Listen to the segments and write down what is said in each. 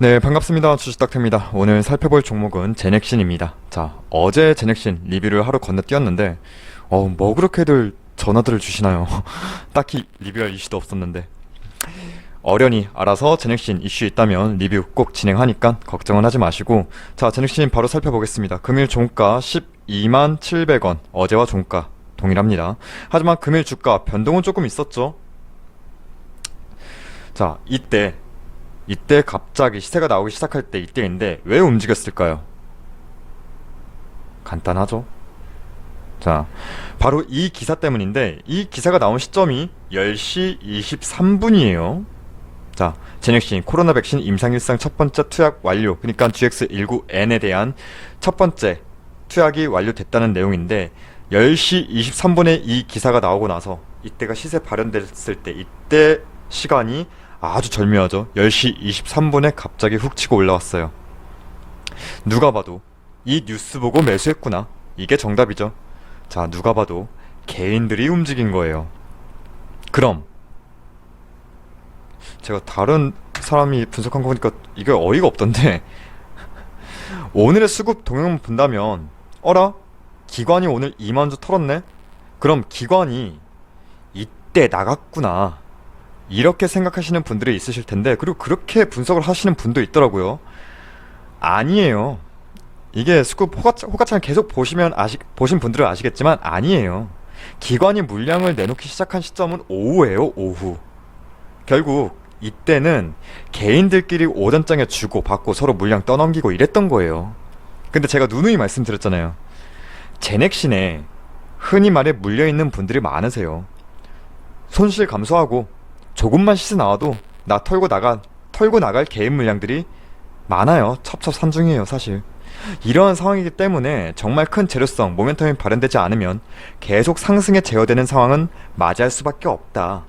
네, 반갑습니다. 주식닥터입니다. 오늘 살펴볼 종목은 제넥신입니다. 자, 어제 제넥신 리뷰를 하루 건너뛰었는데, 어, 뭐 그렇게들 전화들을 주시나요? 딱히 리뷰할 이슈도 없었는데. 어련히 알아서 제넥신 이슈 있다면 리뷰 꼭 진행하니까 걱정은 하지 마시고, 자, 제넥신 바로 살펴보겠습니다. 금일 종가 12만 700원, 어제와 종가 동일합니다. 하지만 금일 주가 변동은 조금 있었죠. 자, 이때 이때 갑자기 시세가 나오기 시작할 때 이때인데 왜 움직였을까요? 간단하죠. 자, 바로 이 기사 때문인데 이 기사가 나온 시점이 10시 23분이에요. 자, 제넥신 코로나 백신 임상 일상 첫 번째 투약 완료. 그러니까 GX19N에 대한 첫 번째 투약이 완료됐다는 내용인데 10시 23분에 이 기사가 나오고 나서 이때가 시세 발현됐을 때 이때 시간이 아주 절묘하죠. 10시 23분에 갑자기 훅 치고 올라왔어요. 누가 봐도 이 뉴스 보고 매수했구나. 이게 정답이죠. 자, 누가 봐도 개인들이 움직인 거예요. 그럼 제가 다른 사람이 분석한 거 보니까 이게 어이가 없던데 오늘의 수급 동향 본다면 어라? 기관이 오늘 2만 주 털었네? 그럼 기관이 이때 나갔구나. 이렇게 생각하시는 분들이 있으실 텐데 그리고 그렇게 분석을 하시는 분도 있더라고요. 아니에요. 이게 스쿱 호가차, 호가창 계속 보시면 아시, 보신 분들은 아시겠지만 아니에요. 기관이 물량을 내놓기 시작한 시점은 오후예요, 오후. 결국 이때는 개인들끼리 오전장에 주고 받고 서로 물량 떠넘기고 이랬던 거예요. 근데 제가 누누이 말씀드렸잖아요. 제넥신에 흔히 말해 물려있는 분들이 많으세요. 손실 감소하고 조금만 시세 나와도 나 털고 나가 털고 나갈 개인 물량들이 많아요. 첩첩산중이에요, 사실. 이러한 상황이기 때문에 정말 큰 재료성, 모멘텀이 발현되지 않으면 계속 상승에 제어되는 상황은 맞이할 수밖에 없다.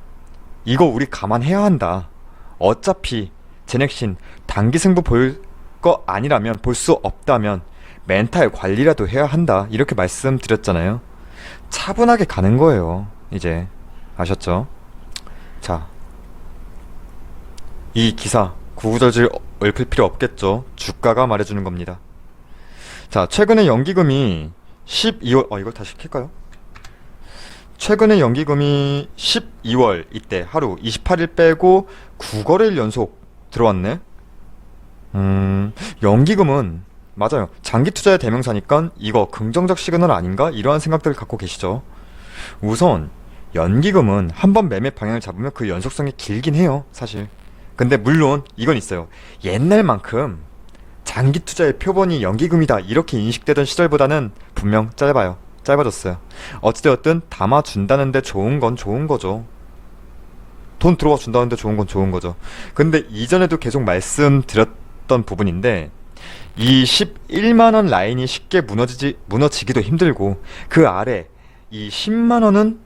이거 우리 감안해야 한다. 어차피 제넥신 단기 승부 볼 거 아니라면 볼 수 없다면 멘탈 관리라도 해야 한다. 이렇게 말씀드렸잖아요. 차분하게 가는 거예요. 이제 아셨죠? 자, 이 기사 구구절절 읊을 필요 없겠죠. 주가가 말해주는 겁니다. 자, 최근에 연기금이 12월, 어, 이걸 다시 킬까요? 최근에 연기금이 12월 이때 하루 28일 빼고 9거래일 연속 들어왔네? 음, 연기금은 맞아요. 장기 투자의 대명사니까 이거 긍정적 시그널 아닌가? 이러한 생각들을 갖고 계시죠. 우선 연기금은 한 번 매매 방향을 잡으면 그 연속성이 길긴 해요, 사실. 근데 물론 이건 있어요. 옛날만큼 장기 투자의 표본이 연기금이다 이렇게 인식되던 시절보다는 분명 짧아요. 짧아졌어요. 어찌되었든 담아준다는데 좋은 건 좋은 거죠. 돈 들어와 준다는데 좋은 건 좋은 거죠. 근데 이전에도 계속 말씀드렸던 부분인데 이 11만 원 라인이 쉽게 무너지지, 무너지기도 힘들고 그 아래 이 10만 원은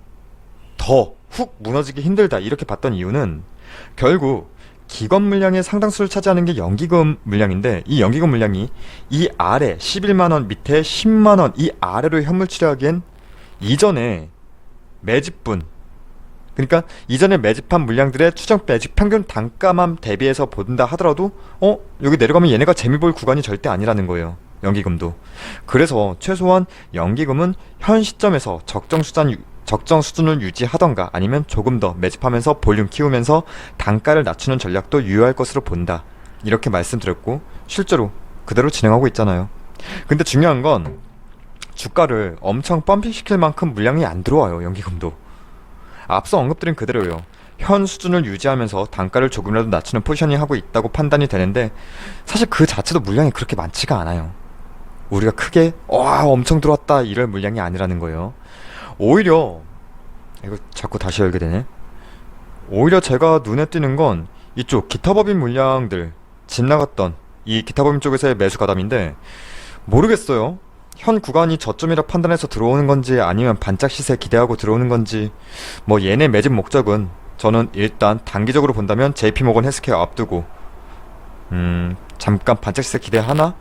더 훅 무너지기 힘들다 이렇게 봤던 이유는 결국 기관 물량의 상당수를 차지하는 게 연기금 물량인데 이 연기금 물량이 이 아래 11만 원 밑에 10만 원 이 아래로 현물 치료하기엔 이전에 매집분 그러니까 이전에 매집한 물량들의 추정 매집 평균 단가만 대비해서 본다 하더라도 어 여기 내려가면 얘네가 재미 볼 구간이 절대 아니라는 거예요. 연기금도. 그래서 최소한 연기금은 현 시점에서 적정 수단 유- 적정 수준을 유지하던가 아니면 조금 더 매집하면서 볼륨 키우면서 단가를 낮추는 전략도 유효할 것으로 본다. 이렇게 말씀드렸고 실제로 그대로 진행하고 있잖아요. 근데 중요한 건 주가를 엄청 펌핑시킬 만큼 물량이 안 들어와요. 연기금도. 앞서 언급드린 그대로요. 현 수준을 유지하면서 단가를 조금이라도 낮추는 포지셔닝 하고 있다고 판단이 되는데 사실 그 자체도 물량이 그렇게 많지가 않아요. 우리가 크게 와 엄청 들어왔다 이럴 물량이 아니라는 거예요. 오히려 이거 자꾸 다시 열게 되네. 오히려 제가 눈에 띄는 건 이쪽 기타 법인 물량들 집 나갔던 이 기타 법인 쪽에서의 매수 가담인데 모르겠어요. 현 구간이 저점이라 판단해서 들어오는 건지 아니면 반짝 시세 기대하고 들어오는 건지 뭐 얘네 매집 목적은 저는 일단 단기적으로 본다면 JP모건 헬스케어 앞두고 음 잠깐 반짝 시세 기대하나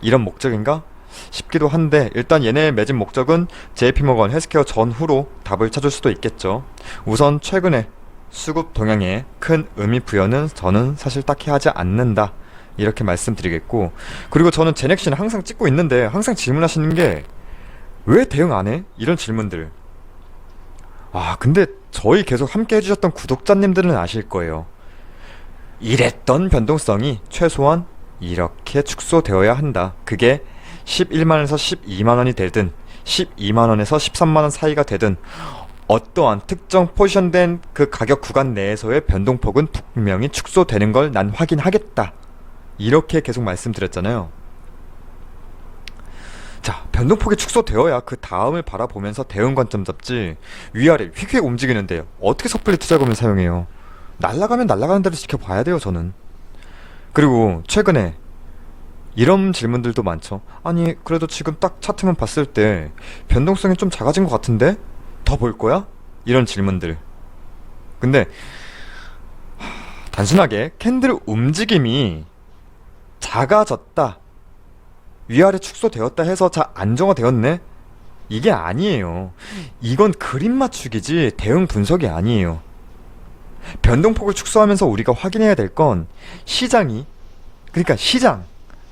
이런 목적인가 싶기도 한데 일단 얘네의 매집 목적은 JP모건 헬스케어 전후로 답을 찾을 수도 있겠죠. 우선 최근에 수급 동향에 큰 의미 부여는 저는 사실 딱히 하지 않는다. 이렇게 말씀드리겠고 그리고 저는 제넥시는 항상 찍고 있는데 항상 질문하시는 게 왜 대응 안 해? 이런 질문들 아 근데 저희 계속 함께 해주셨던 구독자님들은 아실 거예요 이랬던 변동성이 최소한 이렇게 축소되어야 한다 그게 11만원에서 12만원이 되든 12만원에서 13만원 사이가 되든 어떠한 특정 포지션된 그 가격 구간 내에서의 변동폭은 분명히 축소되는 걸 난 확인하겠다. 이렇게 계속 말씀드렸잖아요. 자, 변동폭이 축소되어야 그 다음을 바라보면서 대응 관점 잡지 위아래 휙휙 움직이는데 어떻게 섣불리 투자금을 사용해요? 날라가면 날라가는 대로 지켜봐야 돼요, 저는. 그리고 최근에 이런 질문들도 많죠. 아니, 그래도 지금 딱 차트만 봤을 때 변동성이 좀 작아진 것 같은데? 더 볼 거야? 이런 질문들. 근데 하, 단순하게 캔들 움직임이 작아졌다. 위아래 축소되었다 해서 자 안정화되었네? 이게 아니에요. 이건 그림 맞추기지 대응 분석이 아니에요. 변동폭을 축소하면서 우리가 확인해야 될 건 시장이 그러니까 시장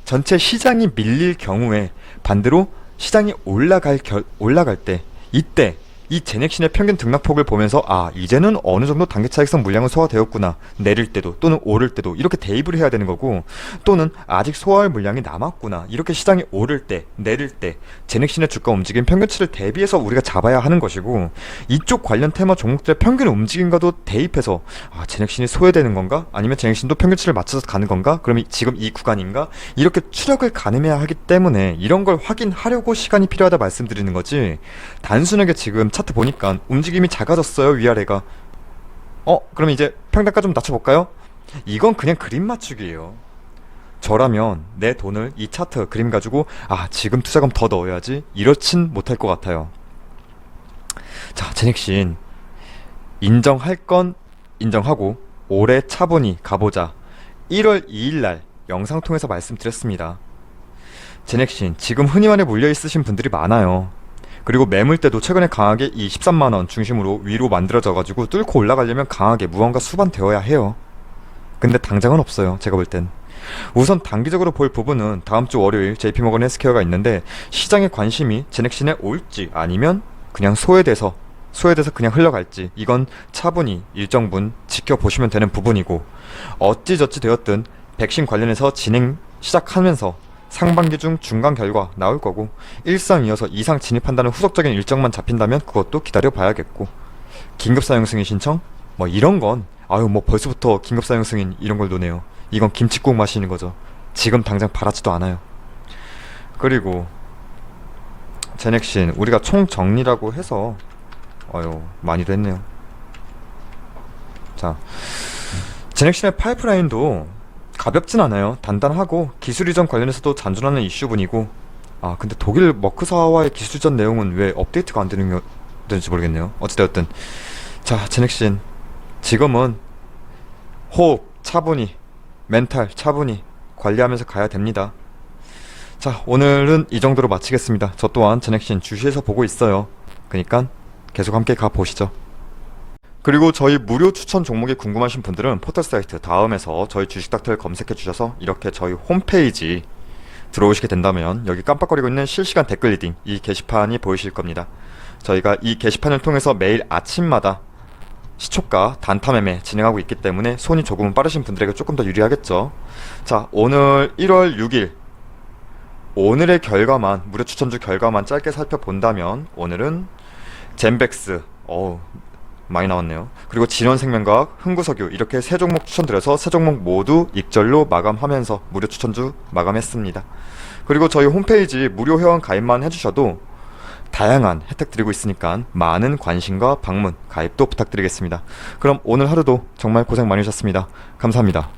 전체 시장이 밀릴 경우에 반대로 시장이 올라갈 결, 올라갈 때 이때 이 제넥신의 평균 등락폭을 보면서 아 이제는 어느 정도 단계 차익성 물량은 소화되었구나. 내릴 때도 또는 오를 때도 이렇게 대입을 해야 되는 거고 또는 아직 소화할 물량이 남았구나. 이렇게 시장이 오를 때 내릴 때 제넥신의 주가 움직임 평균치를 대비해서 우리가 잡아야 하는 것이고 이쪽 관련 테마 종목들의 평균 움직임과도 대입해서 아 제넥신이 소외되는 건가? 아니면 제넥신도 평균치를 맞춰서 가는 건가? 그럼 지금 이 구간인가? 이렇게 추력을 가늠해야 하기 때문에 이런 걸 확인하려고 시간이 필요하다 말씀드리는 거지 단순하게 지금 차트 보니까 움직임이 작아졌어요 위아래가. 어 그럼 이제 평단가 좀 낮춰볼까요? 이건 그냥 그림 맞추기예요. 저라면 내 돈을 이 차트 그림 가지고 아 지금 투자금 더 넣어야지 이렇진 못할 것 같아요. 자 제넥신 인정할 건 인정하고 올해 차분히 가보자. 1월 2일날 영상 통해서 말씀드렸습니다. 제넥신 지금 흔히 말해 물려 있으신 분들이 많아요 그리고 매물대도 최근에 강하게 이 13만 원 중심으로 위로 만들어져 가지고 뚫고 올라가려면 강하게 무언가 수반되어야 해요. 근데 당장은 없어요. 제가 볼 땐. 우선 단기적으로 볼 부분은 다음 주 월요일 JP모건 헬스케어가 있는데 시장의 관심이 제넥신에 올지 아니면 그냥 소외돼서 소외돼서 그냥 흘러갈지 이건 차분히 일정분 지켜보시면 되는 부분이고 어찌저찌 되었든 백신 관련해서 진행 시작하면서 상반기 중 중간 결과 나올 거고 일상 이어서 이상 진입한다는 후속적인 일정만 잡힌다면 그것도 기다려 봐야겠고 긴급 사용 승인 신청? 뭐 이런 건. 아유 뭐 벌써부터 긴급 사용 승인 이런 걸 노네요. 이건 김치국 마시는 거죠. 지금 당장 바라지도 않아요. 그리고 제넥신 우리가 총 정리라고 해서 어유 많이도 했네요. 자 제넥신의 파이프라인도 가볍진 않아요. 단단하고 기술 이전 관련해서도 잔존하는 이슈분이고 아 근데 독일 머크사와의 기술 이전 내용은 왜 업데이트가 안 되는 건지 모르겠네요. 어찌되었든 자 제넥신 지금은 호흡 차분히 멘탈 차분히 관리하면서 가야 됩니다. 자 오늘은 이 정도로 마치겠습니다. 저 또한 제넥신 주시에서 보고 있어요. 그니까 계속 함께 가 보시죠. 그리고 저희 무료 추천 종목이 궁금하신 분들은 포털 사이트 다음에서 저희 주식 닥터를 검색해 주셔서 이렇게 저희 홈페이지 들어오시게 된다면 여기 깜빡거리고 있는 실시간 댓글 리딩 이 게시판이 보이실 겁니다. 저희가 이 게시판을 통해서 매일 아침마다 시초가 단타 매매 진행하고 있기 때문에 손이 조금은 빠르신 분들에게 조금 더 유리하겠죠. 자, 오늘 1월 6일 오늘의 결과만 무료 추천주 결과만 짧게 살펴본다면 오늘은 젠백스 어우 많이 나왔네요. 그리고 진원생명과학, 흥구석유 이렇게 세 종목 추천드려서 세 종목 모두 익절로 마감하면서 무료 추천주 마감했습니다. 그리고 저희 홈페이지 무료 회원 가입만 해주셔도 다양한 혜택 드리고 있으니까 많은 관심과 방문, 가입도 부탁드리겠습니다. 그럼 오늘 하루도 정말 고생 많으셨습니다. 감사합니다.